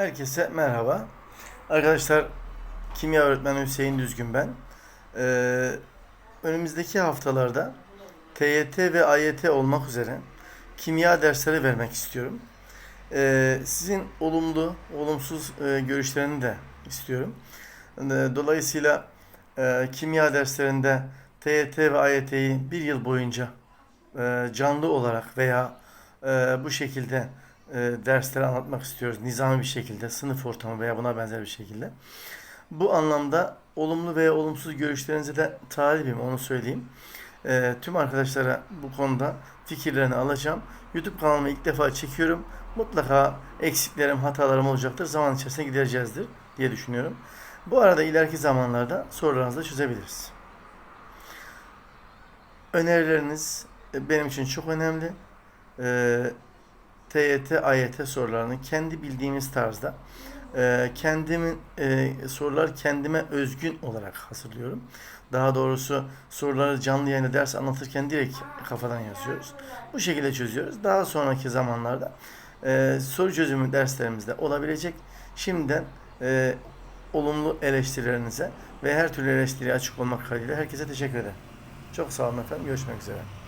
Herkese merhaba. Arkadaşlar kimya öğretmeni Hüseyin Düzgün ben. Ee, önümüzdeki haftalarda TYT ve AYT olmak üzere kimya dersleri vermek istiyorum. Ee, sizin olumlu, olumsuz e, görüşlerini de istiyorum. Ee, dolayısıyla e, kimya derslerinde TYT ve AYT'yi bir yıl boyunca e, canlı olarak veya e, bu şekilde e, dersleri anlatmak istiyoruz. Nizami bir şekilde, sınıf ortamı veya buna benzer bir şekilde. Bu anlamda olumlu veya olumsuz görüşlerinize de talibim, onu söyleyeyim. E, tüm arkadaşlara bu konuda fikirlerini alacağım. YouTube kanalımı ilk defa çekiyorum. Mutlaka eksiklerim, hatalarım olacaktır. Zaman içerisinde gidereceğizdir diye düşünüyorum. Bu arada ileriki zamanlarda sorularınızı da çözebiliriz. Önerileriniz e, benim için çok önemli. Ee, TYT, AYT sorularını kendi bildiğimiz tarzda e, kendimin e, sorular kendime özgün olarak hazırlıyorum. Daha doğrusu soruları canlı yayında ders anlatırken direkt kafadan yazıyoruz. Bu şekilde çözüyoruz. Daha sonraki zamanlarda e, soru çözümü derslerimizde olabilecek. Şimdiden e, olumlu eleştirilerinize ve her türlü eleştiriye açık olmak kaydıyla herkese teşekkür ederim. Çok sağ olun efendim. Görüşmek üzere.